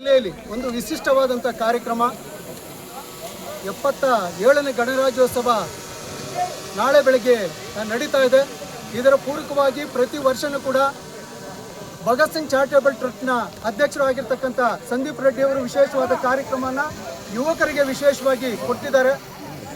ಜಿಲ್ಲೆಯಲ್ಲಿ ಒಂದು ವಿಶಿಷ್ಟವಾದಂಥ ಕಾರ್ಯಕ್ರಮ. ಎಪ್ಪತ್ತ ಏಳನೇ ಗಣರಾಜ್ಯೋತ್ಸವ ನಾಳೆ ಬೆಳಗ್ಗೆ ನಡೀತಾ ಇದೆ. ಇದರ ಪೂರಕವಾಗಿ ಪ್ರತಿ ವರ್ಷನೂ ಕೂಡ ಭಗತ್ ಸಿಂಗ್ ಚಾರಿಟೇಬಲ್ ಟ್ರಸ್ಟ್ನ ಅಧ್ಯಕ್ಷರಾಗಿರ್ತಕ್ಕಂಥ ಸಂದೀಪ್ ರೆಡ್ಡಿ ಅವರು ವಿಶೇಷವಾದ ಕಾರ್ಯಕ್ರಮನ ಯುವಕರಿಗೆ ವಿಶೇಷವಾಗಿ ಕೊಟ್ಟಿದ್ದಾರೆ.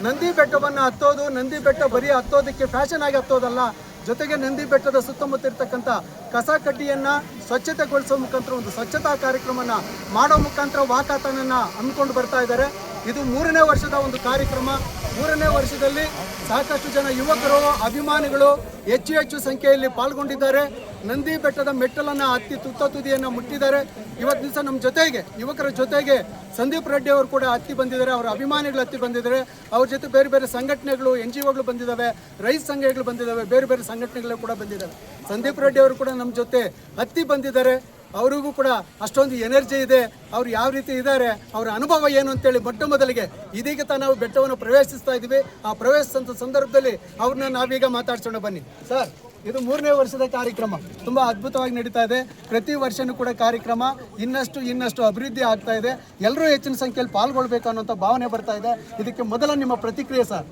ನಂದಿ ಬೆಟ್ಟವನ್ನು ಹತ್ತೋದು, ನಂದಿ ಬೆಟ್ಟ ಬರೀ ಹತ್ತೋದಕ್ಕೆ ಫ್ಯಾಷನ್ ಆಗಿ ಹತ್ತೋದಲ್ಲ ಜೊತೆಗೆ ನಂದಿ ಬೆಟ್ಟದ ಸುತ್ತಮುತ್ತ ಇರ್ತಕ್ಕಂಥ ಕಸ ಕಡ್ಡಿಯನ್ನು ಸ್ವಚ್ಛತೆಗೊಳಿಸೋ ಮುಖಾಂತರ ಒಂದು ಸ್ವಚ್ಛತಾ ಕಾರ್ಯಕ್ರಮನ ಮಾಡೋ ಮುಖಾಂತರ ವಾಕಾಥಾನನ್ನ ಹಮ್ಮಿಕೊಂಡು ಬರ್ತಾ ಇದ್ದಾರೆ. ಇದು ಮೂರನೇ ವರ್ಷದ ಒಂದು ಕಾರ್ಯಕ್ರಮ. ಮೂರನೇ ವರ್ಷದಲ್ಲಿ ಸಾಕಷ್ಟು ಜನ ಯುವಕರು, ಅಭಿಮಾನಿಗಳು ಹೆಚ್ಚು ಹೆಚ್ಚು ಸಂಖ್ಯೆಯಲ್ಲಿ ಪಾಲ್ಗೊಂಡಿದ್ದಾರೆ. ನಂದಿ ಬೆಟ್ಟದ ಮೆಟ್ಟಲನ್ನು ಹತ್ತಿ ತುತ್ತ ತುದಿಯನ್ನು ಮುಟ್ಟಿದ್ದಾರೆ. ಇವತ್ತು ದಿವಸ ನಮ್ಮ ಜೊತೆಗೆ, ಯುವಕರ ಜೊತೆಗೆ ಸಂದೀಪ್ ರೆಡ್ಡಿ ಅವರು ಕೂಡ ಹತ್ತಿ ಬಂದಿದ್ದಾರೆ. ಅವರ ಅಭಿಮಾನಿಗಳು ಹತ್ತಿ ಬಂದಿದ್ದಾರೆ. ಅವ್ರ ಜೊತೆ ಬೇರೆ ಬೇರೆ ಸಂಘಟನೆಗಳು, ಎನ್ ಜಿ ಒಗಳು ಬಂದಿದ್ದಾವೆ. ರೈತ ಸಂಘಗಳು ಬಂದಿದ್ದಾವೆ. ಬೇರೆ ಬೇರೆ ಸಂಘಟನೆಗಳು ಕೂಡ ಬಂದಿದ್ದಾವೆ. ಸಂದೀಪ್ ರೆಡ್ಡಿ ಅವರು ಕೂಡ ನಮ್ಮ ಜೊತೆ ಹತ್ತಿ ಬಂದಿದ್ದಾರೆ. ಅವರಿಗೂ ಕೂಡ ಅಷ್ಟೊಂದು ಎನರ್ಜಿ ಇದೆ. ಅವ್ರು ಯಾವ ರೀತಿ ಇದ್ದಾರೆ, ಅವರ ಅನುಭವ ಏನು ಅಂತೇಳಿ ಮೊಟ್ಟ ಮೊದಲಿಗೆ ಇದೀಗ ತಾನು ನಾವು ಬೆಟ್ಟವನ್ನು ಪ್ರವೇಶಿಸ್ತಾ ಇದ್ದೀವಿ. ಆ ಪ್ರವೇಶಿಸಿದ ಸಂದರ್ಭದಲ್ಲಿ ಅವ್ರನ್ನ ನಾವೀಗ ಮಾತಾಡ್ಸೋಣ ಬನ್ನಿ. ಸರ್, ಇದು ಮೂರನೇ ವರ್ಷದ ಕಾರ್ಯಕ್ರಮ. ತುಂಬ ಅದ್ಭುತವಾಗಿ ನಡೀತಾ ಇದೆ. ಪ್ರತಿ ವರ್ಷನೂ ಕೂಡ ಕಾರ್ಯಕ್ರಮ ಇನ್ನಷ್ಟು ಇನ್ನಷ್ಟು ಅಭಿವೃದ್ಧಿ ಆಗ್ತಾ ಇದೆ. ಎಲ್ಲರೂ ಹೆಚ್ಚಿನ ಸಂಖ್ಯೆಯಲ್ಲಿ ಪಾಲ್ಗೊಳ್ಬೇಕು ಅನ್ನೋಂಥ ಭಾವನೆ ಬರ್ತಾ ಇದೆ. ಇದಕ್ಕೆ ಮೊದಲ ನಿಮ್ಮ ಪ್ರತಿಕ್ರಿಯೆ ಸರ್.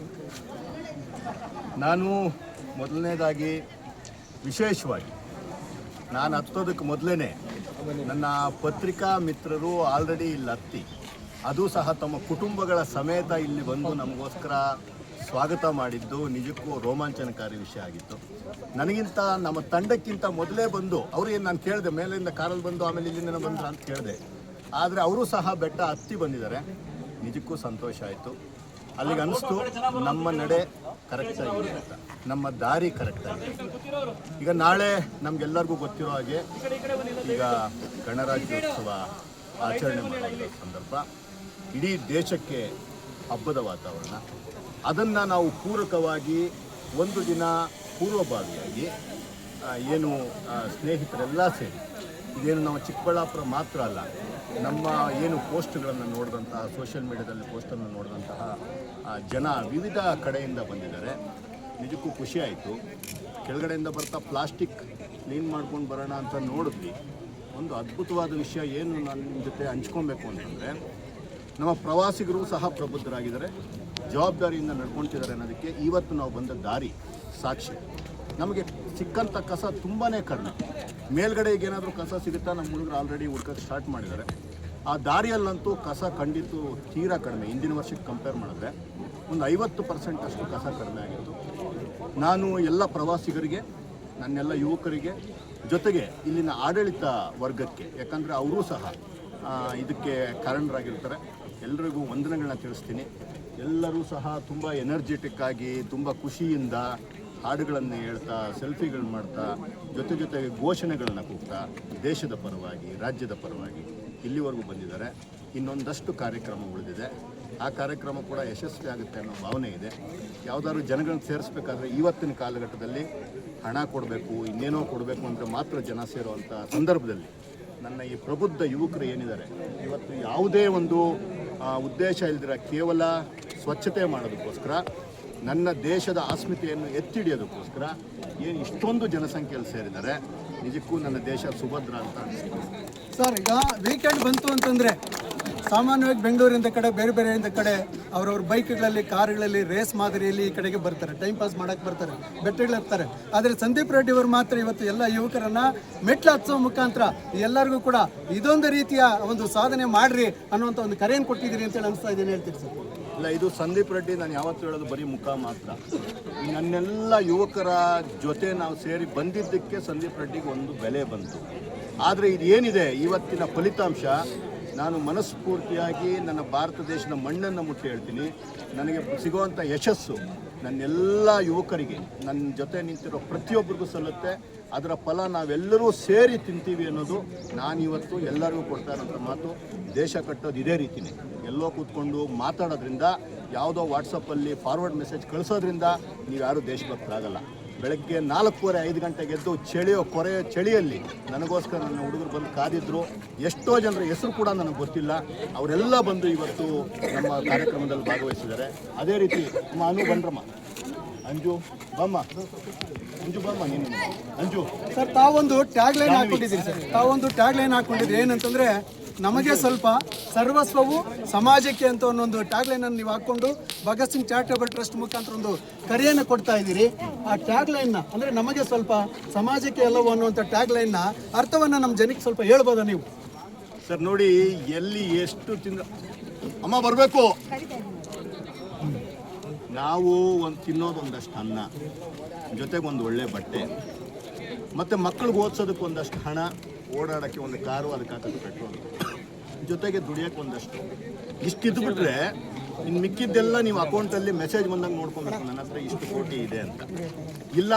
ನಾನು ಮೊದಲನೇದಾಗಿ ವಿಶೇಷವಾಗಿ ನಾನು ಹತ್ತೋದಕ್ಕೆ ಮೊದಲೇ ನನ್ನ ಪತ್ರಿಕಾ ಮಿತ್ರರು ಆಲ್ರೆಡಿ ಇಲ್ಲಿ ಹತ್ತಿ. ಅದು ಸಹ ತಮ್ಮ ಕುಟುಂಬಗಳ ಸಮೇತ ಇಲ್ಲಿ ಬಂದು ನಮಗೋಸ್ಕರ ಸ್ವಾಗತ ಮಾಡಿದ್ದು ನಿಜಕ್ಕೂ ರೋಮಾಂಚನಕಾರಿ ವಿಷಯ ಆಗಿತ್ತು. ನನಗಿಂತ ನಮ್ಮ ತಂಡಕ್ಕಿಂತ ಮೊದಲೇ ಬಂದು ಅವ್ರಿಗೆ ನಾನು ಕೇಳಿದೆ, ಮೇಲಿಂದ ಕಾರಲ್ಲಿ ಬಂದು, ಆಮೇಲೆ ಇಲ್ಲಿಂದ ಬಂದ್ರ ಅಂತ ಕೇಳಿದೆ. ಆದರೆ ಅವರು ಸಹ ಬೆಟ್ಟ ಹತ್ತಿ ಬಂದಿದ್ದಾರೆ. ನಿಜಕ್ಕೂ ಸಂತೋಷ ಆಯಿತು. ಅಲ್ಲಿಗೆ ಅನಿಸ್ತು ನಮ್ಮ ನಡೆ ಕರೆಕ್ಟ್ ಆಗಿದೆ ನಮ್ಮ ದಾರಿ ಕರೆಕ್ಟ್ ಆಗಿದೆ ಈಗ ನಾಳೆ ನಮ್ಗೆಲ್ಲರಿಗೂ ಗೊತ್ತಿರೋ ಹಾಗೆ ಈಗ ಗಣರಾಜ್ಯೋತ್ಸವ, ಆಚರಣೆ ಮಾಡುವ ಸಂದರ್ಭ, ಇಡೀ ದೇಶಕ್ಕೆ ಹಬ್ಬದ ವಾತಾವರಣ. ಅದನ್ನು ನಾವು ಪೂರಕವಾಗಿ ಒಂದು ದಿನ ಪೂರ್ವಭಾವಿಯಾಗಿ ಏನು ಸ್ನೇಹಿತರೆಲ್ಲ ಸೇರಿ, ಇದೇನು ನಾವು ಚಿಕ್ಕಬಳ್ಳಾಪುರ ಮಾತ್ರ ಅಲ್ಲ ನಮ್ಮ ಏನು ಪೋಸ್ಟ್ಗಳನ್ನು ನೋಡಿದಂತಹ, ಸೋಷಿಯಲ್ ಮೀಡಿಯಾದಲ್ಲಿ ಪೋಸ್ಟನ್ನು ನೋಡಿದಂತಹ ಜನ ವಿವಿಧ ಕಡೆಯಿಂದ ಬಂದಿದ್ದಾರೆ. ನಿಜಕ್ಕೂ ಖುಷಿ ಆಯಿತು. ಕೆಳಗಡೆಯಿಂದ ಬರ್ತಾ ಪ್ಲಾಸ್ಟಿಕ್ ಕ್ಲೀನ್ ಮಾಡ್ಕೊಂಡು ಬರೋಣ ಅಂತ ನೋಡಿದ್ವಿ. ಒಂದು ಅದ್ಭುತವಾದ ವಿಷಯ ಏನು ನನ್ನ ಜೊತೆ ಹಂಚ್ಕೊಬೇಕು ಅಂತಂದರೆ, ನಮ್ಮ ಪ್ರವಾಸಿಗರು ಸಹ ಪ್ರಬುದ್ಧರಾಗಿದ್ದಾರೆ. ಜವಾಬ್ದಾರಿಯಿಂದ ನಡ್ಕೊತಿದ್ದಾರೆ ಅನ್ನೋದಕ್ಕೆ ಇವತ್ತು ನಾವು ಬಂದ ದಾರಿ ಸಾಕ್ಷಿ. ನಮಗೆ ಸಿಕ್ಕಂಥ ಕಸ ತುಂಬಾ ಕಡಿಮೆ. ಮೇಲ್ಗಡೆ ಏನಾದರೂ ಕಸ ಸಿಗುತ್ತಾ? ನಮ್ಮ ಹುಡುಗರು ಆಲ್ರೆಡಿ ಹುಡ್ಕೋಕ್ಕೆ ಸ್ಟಾರ್ಟ್ ಮಾಡಿದ್ದಾರೆ. ಆ ದಾರಿಯಲ್ಲಂತೂ ಕಸ ಖಂಡಿತು ತೀರಾ ಕಡಿಮೆ. ಹಿಂದಿನ ವರ್ಷಕ್ಕೆ ಕಂಪೇರ್ ಮಾಡಿದ್ರೆ ಒಂದು ಐವತ್ತು ಪರ್ಸೆಂಟ್ ಅಷ್ಟು ಕಸ ಕಡಿಮೆ ಆಗಿತ್ತು. ನಾನು ಎಲ್ಲ ಪ್ರವಾಸಿಗರಿಗೆ, ನನ್ನೆಲ್ಲ ಯುವಕರಿಗೆ, ಜೊತೆಗೆ ಇಲ್ಲಿನ ಆಡಳಿತ ವರ್ಗಕ್ಕೆ, ಯಾಕಂದರೆ ಅವರೂ ಸಹ ಇದಕ್ಕೆ ಕಾರಣರಾಗಿರ್ತಾರೆ. ಎಲ್ರಿಗೂ ವಂದನೆಗಳನ್ನ ತಿಳಿಸ್ತೀನಿ. ಎಲ್ಲರೂ ಸಹ ತುಂಬ ಎನರ್ಜೆಟಿಕ್ ಆಗಿ, ತುಂಬ ಖುಷಿಯಿಂದ ಹಾಡುಗಳನ್ನು ಹೇಳ್ತಾ, ಸೆಲ್ಫಿಗಳು ಮಾಡ್ತಾ, ಜೊತೆ ಜೊತೆಗೆ ಘೋಷಣೆಗಳನ್ನು ಕೂಗ್ತಾ, ದೇಶದ ಪರವಾಗಿ, ರಾಜ್ಯದ ಪರವಾಗಿ ಇಲ್ಲಿವರೆಗೂ ಬಂದಿದ್ದಾರೆ. ಇನ್ನೊಂದಷ್ಟು ಕಾರ್ಯಕ್ರಮ ಉಳಿದಿದೆ. ಆ ಕಾರ್ಯಕ್ರಮ ಕೂಡ ಯಶಸ್ವಿ ಆಗುತ್ತೆ ಅನ್ನೋ ಭಾವನೆ ಇದೆ. ಯಾವುದಾದ್ರು ಜನಗಳನ್ನ ಸೇರಿಸ್ಬೇಕಾದ್ರೆ ಇವತ್ತಿನ ಕಾಲಘಟ್ಟದಲ್ಲಿ ಹಣ ಕೊಡಬೇಕು, ಇನ್ನೇನೋ ಕೊಡಬೇಕು ಅಂದರೆ ಮಾತ್ರ ಜನ ಸೇರುವಂಥ ಸಂದರ್ಭದಲ್ಲಿ ನನ್ನ ಈ ಪ್ರಬುದ್ಧ ಯುವಕರು ಏನಿದ್ದಾರೆ, ಇವತ್ತು ಯಾವುದೇ ಒಂದು ಉದ್ದೇಶ ಇಲ್ದಿರ ಕೇವಲ ಸ್ವಚ್ಛತೆ ಮಾಡೋದಕ್ಕೋಸ್ಕರ ನನ್ನ ದೇಶದ ಅಸ್ಮಿತೆಯನ್ನು ಎತ್ತಿಡಿಯೋದಕ್ಕೋಸ್ಕರ ಏನು ಇಷ್ಟೊಂದು ಜನಸಂಖ್ಯೆಯಲ್ಲಿ ಸೇರಿದ್ದಾರೆ. ನಿಜಕ್ಕೂ ನನ್ನ ದೇಶ ಸುಭದ್ರ ಅಂತ ಸರ್, ಈಗ ವೀಕೆಂಡ್ ಬಂತು ಅಂತಂದರೆ ಸಾಮಾನ್ಯವಾಗಿ ಬೆಂಗಳೂರಿಂದ ಕಡೆ, ಬೇರೆ ಬೇರೆಯಿಂದ ಕಡೆ ಅವರವ್ರ ಬೈಕ್ಗಳಲ್ಲಿ, ಕಾರುಗಳಲ್ಲಿ ರೇಸ್ ಮಾದರಿಯಲ್ಲಿ ಈ ಕಡೆಗೆ ಬರ್ತಾರೆ. ಟೈಮ್ ಪಾಸ್ ಮಾಡೋಕ್ಕೆ ಬರ್ತಾರೆ. ಬೆಟ್ಟಗಳಿರ್ತಾರೆ ಆದರೆ ಸಂದೀಪ್ ರೆಡ್ಡಿ ಅವರು ಮಾತ್ರ ಇವತ್ತು ಎಲ್ಲ ಯುವಕರನ್ನು ಮೆಟ್ಲು ಹತ್ಸೋ ಮುಖಾಂತರ ಎಲ್ಲರಿಗೂ ಕೂಡ ಇದೊಂದು ರೀತಿಯ ಒಂದು ಸಾಧನೆ ಮಾಡಿರಿ ಅನ್ನುವಂಥ ಒಂದು ಕರೆಯನ್ನು ಕೊಟ್ಟಿದ್ದೀರಿ ಅಂತೇಳಿ ಅನಿಸ್ತಾ ಇದ್ದೀನಿ ಹೇಳ್ತೀರಿ ಸರ್? ಇಲ್ಲ, ಇದು ಸಂದೀಪ್ ರೆಡ್ಡಿ, ನಾನು ಯಾವತ್ತೂ ಹೇಳೋದು ಬರೀ ಮುಖ ಮಾತ್ರ. ನನ್ನೆಲ್ಲ ಯುವಕರ ಜೊತೆ ನಾವು ಸೇರಿ ಬಂದಿದ್ದಕ್ಕೆ ಸಂದೀಪ್ ರೆಡ್ಡಿಗೆ ಒಂದು ಬೆಲೆ ಬಂತು. ಆದರೆ ಇದು ಏನಿದೆ ಇವತ್ತಿನ ಫಲಿತಾಂಶ? ನಾನು ಮನಸ್ಫೂರ್ತಿಯಾಗಿ ನನ್ನ ಭಾರತ ದೇಶದ ಮಣ್ಣನ್ನು ಮುಟ್ಟಿ ಹೇಳ್ತೀನಿ. ನನಗೆ ಸಿಗುವಂಥ ಯಶಸ್ಸು ನನ್ನೆಲ್ಲ ಯುವಕರಿಗೆ ನನ್ನ ಜೊತೆ ನಿಂತಿರೋ ಪ್ರತಿಯೊಬ್ಬರಿಗೂ ಸಲ್ಲುತ್ತೆ. ಅದರ ಫಲ ನಾವೆಲ್ಲರೂ ಸೇರಿ ತಿಂತೀವಿ ಅನ್ನೋದು ನಾನಿವತ್ತು ಎಲ್ಲರಿಗೂ ಕೊಡ್ತಾ ಇರೋಂಥ ಮಾತು. ದೇಶ ಕಟ್ಟೋದು ಇದೇ ರೀತಿನೇ. ಎಲ್ಲೋ ಕೂತ್ಕೊಂಡು ಮಾತಾಡೋದ್ರಿಂದ, ಯಾವುದೋ ವಾಟ್ಸಪ್ಪಲ್ಲಿ ಫಾರ್ವರ್ಡ್ ಮೆಸೇಜ್ ಕಳಿಸೋದ್ರಿಂದ ನೀವು ಯಾರೂ ದೇಶಭಕ್ತರಾಗಲ್ಲ. ಬೆಳಗ್ಗೆ ನಾಲ್ಕೂವರೆ ಐದು ಗಂಟೆಗೆ ಎದ್ದು ಚಳಿಯೋ ಕೊರೆಯೋ ಚಳಿಯಲ್ಲಿ ನನಗೋಸ್ಕರ ನನ್ನ ಹುಡುಗರು ಬಂದು ಕಾದಿದ್ರು. ಎಷ್ಟೋ ಜನರ ಹೆಸರು ಕೂಡ ನನಗೆ ಗೊತ್ತಿಲ್ಲ. ಅವರೆಲ್ಲ ಬಂದು ಇವತ್ತು ನಮ್ಮ ಕಾರ್ಯಕ್ರಮದಲ್ಲಿ ಭಾಗವಹಿಸಿದ್ದಾರೆ. ಅದೇ ರೀತಿ ನಮ್ಮ ಅನು ಬಂಡ್ರಮ್ಮ. ಅಂಜು ಬಮ್ಮ. ಅಂಜು ಬಮ್ಮ ನೀನು. ಅಂಜು. ಸರ್ ತಾವೊಂದು ಟ್ಯಾಗ್ ಲೈನ್ ಹಾಕೊಂಡಿದ್ದೀರಿ ಸರ್. ತಾವೊಂದು ಟ್ಯಾಗ್ ಲೈನ್ ಹಾಕೊಂಡಿದ್ರಿ ಏನಂತಂದ್ರೆ ನಮಗೆ ಸ್ವಲ್ಪ ಸರ್ವಸ್ವವು ಸಮಾಜಕ್ಕೆ ಅಂತ ಒಂದೊಂದು ಟ್ಯಾಗ್ಲೈನ್ ಅನ್ನು ನೀವು ಹಾಕೊಂಡು ಭಗತ್ ಸಿಂಗ್ ಚಾರಿಟಬಲ್ ಟ್ರಸ್ಟ್ ಮುಖಾಂತರ ಒಂದು ಕರೆಯನ್ನು ಕೊಡ್ತಾ ಇದ್ದೀರಿ. ಆ ಟ್ಯಾಗ್ಲೈನ್ನ ಅಂದ್ರೆ ನಮಗೆ ಸ್ವಲ್ಪ ಸಮಾಜಕ್ಕೆ ಎಲ್ಲವೂ ಅನ್ನುವಂಥ ನ ಅರ್ಥವನ್ನ ನಮ್ಮ ಜನಕ್ಕೆ ಸ್ವಲ್ಪ ಹೇಳ್ಬೋದಾ ನೀವು? ಸರ್, ನೋಡಿ, ಎಲ್ಲಿ ಎಷ್ಟು ತಿಂದ ಅಮ್ಮ, ಬರಬೇಕು. ನಾವು ಒಂದು ತಿನ್ನೋದು ಒಂದಷ್ಟು ಅನ್ನ, ಜೊತೆಗೆ ಒಂದು ಒಳ್ಳೆ ಬಟ್ಟೆ, ಮತ್ತು ಮಕ್ಕಳಿಗೆ ಓದಿಸೋದಕ್ಕೆ ಒಂದಷ್ಟು ಹಣ ಓಡಾಡೋಕ್ಕೆ ಒಂದು ಕಾರು ಅದಕ್ಕೆ ಹಾಕೋದು ಪೆಟ್ರೋಲ್ ಜೊತೆಗೆ ದುಡಿಯೋಕ್ಕೆ ಒಂದಷ್ಟು. ಇಷ್ಟಿದ್ದು ಬಿಟ್ಟರೆ ಇನ್ನು ಮಿಕ್ಕಿದ್ದೆಲ್ಲ ನೀವು ಅಕೌಂಟಲ್ಲಿ ಮೆಸೇಜ್ ಬಂದಾಗ ನೋಡ್ಕೊಬೇಕು ನನ್ನ ಹತ್ರ ಇಷ್ಟು ಕೋಟಿ ಇದೆ ಅಂತ. ಇಲ್ಲ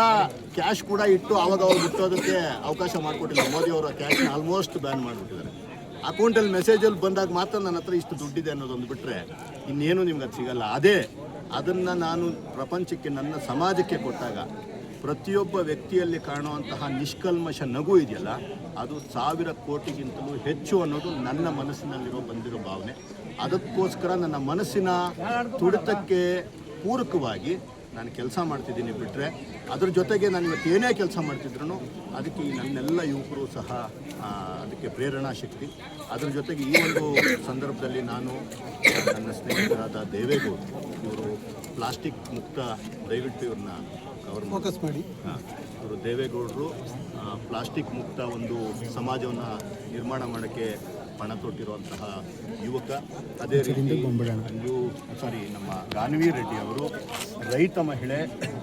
ಕ್ಯಾಶ್ ಕೂಡ ಇಟ್ಟು ಅವಾಗ ಅವ್ರು ಬಿಟ್ಟೋದಕ್ಕೆ ಅವಕಾಶ ಮಾಡಿಕೊಟ್ಟಿಲ್ಲ. ಮೋದಿ ಅವರು ಕ್ಯಾಶ್ ಆಲ್ಮೋಸ್ಟ್ ಬ್ಯಾನ್ ಮಾಡಿಬಿಟ್ಟಿದ್ದಾರೆ. ಅಕೌಂಟಲ್ಲಿ ಮೆಸೇಜಲ್ಲಿ ಬಂದಾಗ ಮಾತ್ರ ನನ್ನ ಹತ್ರ ಇಷ್ಟು ದುಡ್ಡಿದೆ ಅನ್ನೋದೊಂದು ಬಿಟ್ಟರೆ ಇನ್ನೇನು ನಿಮ್ಗೆ ಅದು ಸಿಗಲ್ಲ. ಅದೇ ಅದನ್ನು ನಾನು ಪ್ರಪಂಚಕ್ಕೆ, ನನ್ನ ಸಮಾಜಕ್ಕೆ ಕೊಟ್ಟಾಗ ಪ್ರತಿಯೊಬ್ಬ ವ್ಯಕ್ತಿಯಲ್ಲಿ ಕಾಣುವಂತಹ ನಿಷ್ಕಲ್ಮಶ ನಗು ಇದೆಯಲ್ಲ, ಅದು ಸಾವಿರ ಕೋಟಿಗಿಂತಲೂ ಹೆಚ್ಚು ಅನ್ನೋದು ನನ್ನ ಮನಸ್ಸಿನಲ್ಲಿರೋ ಬಂದಿರೋ ಭಾವನೆ. ಅದಕ್ಕೋಸ್ಕರ ನನ್ನ ಮನಸ್ಸಿನ ತುಡಿತಕ್ಕೆ ಪೂರಕವಾಗಿ ನಾನು ಕೆಲಸ ಮಾಡ್ತಿದ್ದೀನಿ ಬಿಟ್ಟರೆ ಅದ್ರ ಜೊತೆಗೆ ನಾನು ಇವತ್ತು ಏನೇ ಕೆಲಸ ಮಾಡ್ತಿದ್ರು ಅದಕ್ಕೆ ಈ ನನ್ನೆಲ್ಲ ಯುವಕರು ಸಹ ಅದಕ್ಕೆ ಪ್ರೇರಣಾ ಶಕ್ತಿ. ಅದ್ರ ಜೊತೆಗೆ ಈ ಒಂದು ಸಂದರ್ಭದಲ್ಲಿ ನಾನು ನನ್ನ ಸ್ನೇಹಿತರಾದ ದೇವೇಗೌಡರು ಇವರು ಪ್ಲಾಸ್ಟಿಕ್ ಮುಕ್ತ ದಯವಿಟ್ಟು ಇವ್ರನ್ನ ಕವರ್ ಫೋಕಸ್ ಮಾಡಿ. ಇವರು ದೇವೇಗೌಡರು ಪ್ಲಾಸ್ಟಿಕ್ ಮುಕ್ತ ಒಂದು ಸಮಾಜವನ್ನು ನಿರ್ಮಾಣ ಮಾಡೋಕ್ಕೆ ಪಣ ತೊಟ್ಟಿರುವಂತಹ ಯುವಕ. ಅದೇ ರೀತಿ ಸಾರಿ ನಮ್ಮ ಗಾನ್ವಿ ರೆಡ್ಡಿ ಅವರು ರೈತ ಮಹಿಳೆ.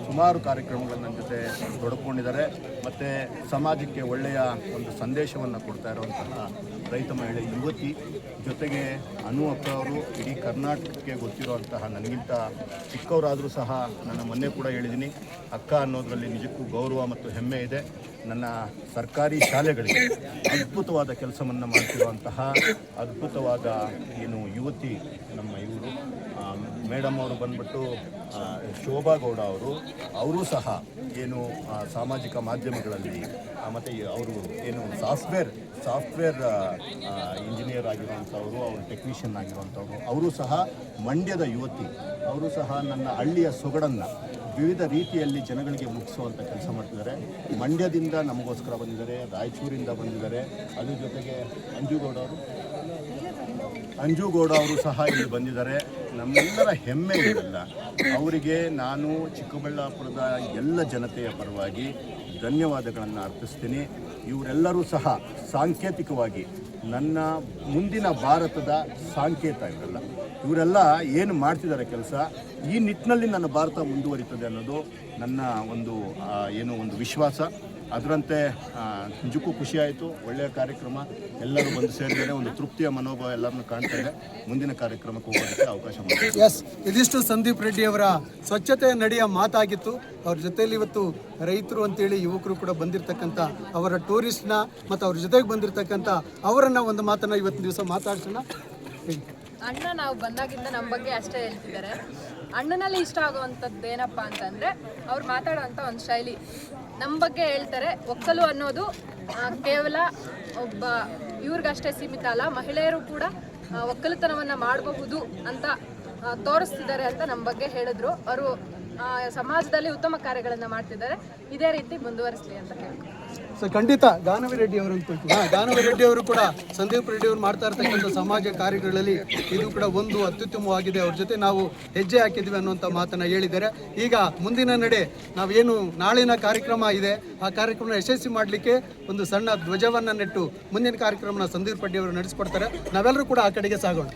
ಸುಮಾರು ಕಾರ್ಯಕ್ರಮಗಳು ನನ್ನ ಜೊತೆ ತೊಡಕೊಂಡಿದ್ದಾರೆ. ಮತ್ತು ಸಮಾಜಕ್ಕೆ ಒಳ್ಳೆಯ ಒಂದು ಸಂದೇಶವನ್ನು ಕೊಡ್ತಾ ಇರುವಂತಹ ರೈತ ಮಹಿಳೆ ಯುವತಿ ಜೊತೆಗೆ ಅನು ಅಪ್ಪ ಅವರು ಇಡೀ ಕರ್ನಾಟಕಕ್ಕೆ ಗೊತ್ತಿರುವಂತಹ ನನಗಿಂತ ಚಿಕ್ಕವರಾದರೂ ಸಹ ನನ್ನ ಮೊನ್ನೆ ಕೂಡ ಹೇಳಿದ್ದೀನಿ. ಅಕ್ಕ ಅನ್ನೋದರಲ್ಲಿ ನಿಜಕ್ಕೂ ಗೌರವ ಮತ್ತು ಹೆಮ್ಮೆ ಇದೆ. ನನ್ನ ಸರ್ಕಾರಿ ಶಾಲೆಗಳಿಗೆ ಅದ್ಭುತವಾದ ಕೆಲಸವನ್ನು ಮಾಡ್ತಿರುವಂತಹ ಅದ್ಭುತವಾದ ಏನು ಯುವತಿ ನಮ್ಮ ಇವರು. ಮೇಡಮ್ ಅವರು ಬಂದ್ಬಿಟ್ಟು ಶೋಭಾ ಗೌಡ ಅವರು ಅವರು ಸಹ ಏನು ಸಾಮಾಜಿಕ ಮಾಧ್ಯಮಗಳಲ್ಲಿ ಮತ್ತು ಅವರು ಏನು ಸಾಫ್ಟ್ವೇರ್ ಸಾಫ್ಟ್ವೇರ್ ಇಂಜಿನಿಯರ್ ಆಗಿರುವಂಥವ್ರು, ಅವರು ಟೆಕ್ನಿಷಿಯನ್ ಆಗಿರುವಂಥವ್ರು, ಅವರು ಸಹ ಮಂಡ್ಯದ ಯುವತಿ. ಅವರು ಸಹ ನನ್ನ ಹಳ್ಳಿಯ ಸೊಗಡನ್ನು ವಿವಿಧ ರೀತಿಯಲ್ಲಿ ಜನಗಳಿಗೆ ಮುಗಿಸುವಂಥ ಕೆಲಸ ಮಾಡ್ತಿದ್ದಾರೆ. ಮಂಡ್ಯದಿಂದ ನಮಗೋಸ್ಕರ ಬಂದಿದ್ದಾರೆ, ರಾಯಚೂರಿಂದ ಬಂದಿದ್ದಾರೆ. ಅದ್ರ ಜೊತೆಗೆ ಅಂಜುಗೌಡ ಅವರು. ಅಂಜುಗೌಡ ಅವರು ಸಹ ಇಲ್ಲಿ ಬಂದಿದ್ದಾರೆ. ನಮ್ಮೆಲ್ಲರ ಹೆಮ್ಮೆ ಇರಲ್ಲ ಅವರಿಗೆ ನಾನು ಚಿಕ್ಕಬಳ್ಳಾಪುರದ ಎಲ್ಲ ಜನತೆಯ ಪರವಾಗಿ ಧನ್ಯವಾದಗಳನ್ನು ಅರ್ಪಿಸ್ತೀನಿ. ಇವರೆಲ್ಲರೂ ಸಹ ಸಾಂಕೇತಿಕವಾಗಿ ನನ್ನ ಮುಂದಿನ ಭಾರತದ ಸಾಂಕೇತ ಇವರೆಲ್ಲ. ಇವರೆಲ್ಲ ಏನು ಮಾಡ್ತಿದ್ದಾರೆ ಕೆಲಸ? ಈ ನಿಟ್ಟಿನಲ್ಲಿ ನನ್ನ ಭಾರತ ಮುಂದುವರಿತದೆ ಅನ್ನೋದು ನನ್ನ ಒಂದು ಏನು ಒಂದು ವಿಶ್ವಾಸ. ಅದರಂತೆ ನಿಜಕ್ಕೂ ಖುಷಿಯಾಯಿತು ಒಳ್ಳೆಯ ಕಾರ್ಯಕ್ರಮ. ಎಲ್ಲರೂ ಬಂದು ಸೇರಿದರೆ ಒಂದು ತೃಪ್ತಿಯ ಮನೋಭಾವ ಎಲ್ಲರನ್ನು ಕಾಣ್ತಾ ಮುಂದಿನ ಕಾರ್ಯಕ್ರಮಕ್ಕೆ ಹೋಗೋದಕ್ಕೆ ಅವಕಾಶ ಮಾಡಿ ಎಸ್ ಇದಿಷ್ಟು ಸಂದೀಪ್ ರೆಡ್ಡಿ ಅವರ ಸ್ವಚ್ಛತೆಯ ನಡೆಯ ಮಾತಾಗಿತ್ತು. ಅವ್ರ ಜೊತೆಯಲ್ಲಿ ಇವತ್ತು ರೈತರು ಅಂತೇಳಿ ಯುವಕರು ಕೂಡ ಬಂದಿರತಕ್ಕಂಥ ಅವರ ಟೂರಿಸ್ಟ್ನ ಮತ್ತು ಅವ್ರ ಜೊತೆಗೆ ಬಂದಿರತಕ್ಕಂಥ ಅವರನ್ನ ಒಂದು ಮಾತನ್ನು ಇವತ್ತಿನ ದಿವಸ ಮಾತಾಡ್ಸೋಣ. ಅಣ್ಣ ನಾವು ಬಂದಾಗಿಂದ ನಮ್ಮ ಬಗ್ಗೆ ಅಷ್ಟೇ ಹೇಳ್ತಿದ್ದಾರೆ. ಅಣ್ಣನಲ್ಲಿ ಇಷ್ಟ ಆಗುವಂಥದ್ದು ಏನಪ್ಪ ಅಂತಂದರೆ ಅವ್ರು ಮಾತಾಡೋವಂಥ ಒಂದು ಶೈಲಿ. ನಮ್ಮ ಬಗ್ಗೆ ಹೇಳ್ತಾರೆ, ಒಕ್ಕಲು ಅನ್ನೋದು ಕೇವಲ ಒಬ್ಬ ಇವ್ರಿಗಷ್ಟೇ ಸೀಮಿತ ಅಲ್ಲ, ಮಹಿಳೆಯರು ಕೂಡ ಒಕ್ಕಲುತನವನ್ನು ಮಾಡಬಹುದು ಅಂತ ತೋರಿಸ್ತಿದ್ದಾರೆ ಅಂತ ನಮ್ಮ ಬಗ್ಗೆ ಹೇಳಿದ್ರು. ಅವರು ಸಮಾಜದಲ್ಲಿ ಉತ್ತಮ ಕಾರ್ಯಗಳನ್ನು ಮಾಡ್ತಿದ್ದಾರೆ. ಇದೇ ರೀತಿ ಮುಂದುವರಿಸಲಿ ಅಂತ ಹೇಳ್ತೀನಿ ಸೊ ಖಂಡಿತ ಗಾನವಿ ರೆಡ್ಡಿ ಅವರು ಹಾ, ಗಾನವಿ ರೆಡ್ಡಿ ಅವರು ಕೂಡ ಸಂದೀಪ್ ರೆಡ್ಡಿ ಅವರು ಮಾಡ್ತಾ ಇರ್ತಕ್ಕಂಥ ಸಮಾಜ ಕಾರ್ಯಗಳಲ್ಲಿ ಇದು ಕೂಡ ಒಂದು ಅತ್ಯುತ್ತಮವಾಗಿದೆ. ಅವ್ರ ಜೊತೆ ನಾವು ಹೆಜ್ಜೆ ಹಾಕಿದ್ವಿ ಅನ್ನುವಂಥ ಮಾತನ್ನ ಹೇಳಿದ್ದಾರೆ. ಈಗ ಮುಂದಿನ ನಡೆ ನಾವೇನು ನಾಳಿನ ಕಾರ್ಯಕ್ರಮ ಇದೆ. ಆ ಕಾರ್ಯಕ್ರಮ ಯಶಸ್ವಿ ಮಾಡಲಿಕ್ಕೆ ಒಂದು ಸಣ್ಣ ಧ್ವಜವನ್ನು ನೆಟ್ಟು ಮುಂದಿನ ಕಾರ್ಯಕ್ರಮನ ಸಂದೀಪ್ ರೆಡ್ಡಿ ಅವರು ನಡೆಸ್ಕೊಡ್ತಾರೆ. ನಾವೆಲ್ಲರೂ ಕೂಡ ಆ ಕಡೆಗೆ ಸಾಗೋಣ.